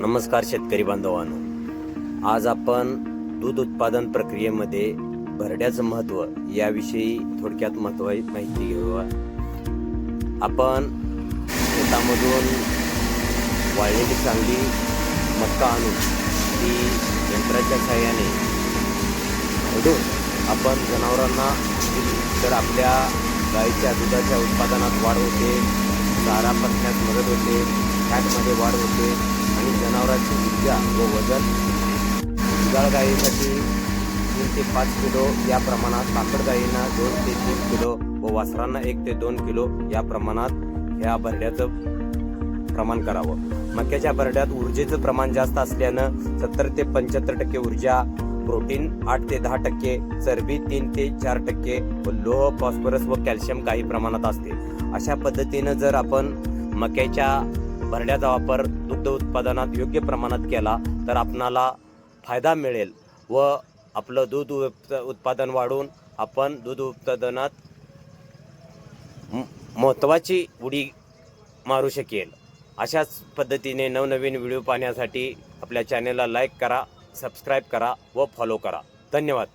नमस्कार शेतकरी बांधवांनो. आज आपण दूध उत्पादन प्रक्रियेमध्ये भरड्याचं महत्त्व याविषयी थोडक्यात महत्त्व माहिती घेऊया आपण शेतामधून वाळलेली चांगली मक्का आणून ती यंत्राच्या सहाय्याने भरडून आपण जनावरांना दिली तर आपल्या गाईच्या दुधाच्या उत्पादनात वाढ होते चारा पचण्यास मदत होते फॅटमध्ये वाढ होते. आणि जनावरांची ऊर्जा व वजन. दुधाळ गायीसाठी तीन ते पाच किलो या प्रमाणात पाकड गायींना दोन ते तीन किलो व वासरांना एक ते दोन किलो या प्रमाणात ह्या भरड्याचं प्रमाण करावं. मक्याच्या भरड्यात ऊर्जेचं प्रमाण जास्त असल्यानं सत्तर ते पंच्याहत्तर टक्के ऊर्जा प्रोटीन आठ ते दहा टक्के चरबी तीन ते चार टक्के व लोह फॉस्फरस व कॅल्शियम काही प्रमाणात असते. अशा पद्धतीनं जर आपण मक्याच्या भरण्याचा वापर दुग्ध उत्पादनात योग्य प्रमाणात केला तर आपणाला फायदा मिळेल व आपलं दूध उत्पादन वाढून आपण दूध उत्पादनात महत्त्वाची उडी मारू शकेल. अशाच पद्धतीने नवनवीन व्हिडिओ पाहण्यासाठी आपल्या चॅनेलला लाईक करा सबस्क्राईब करा व फॉलो करा. धन्यवाद.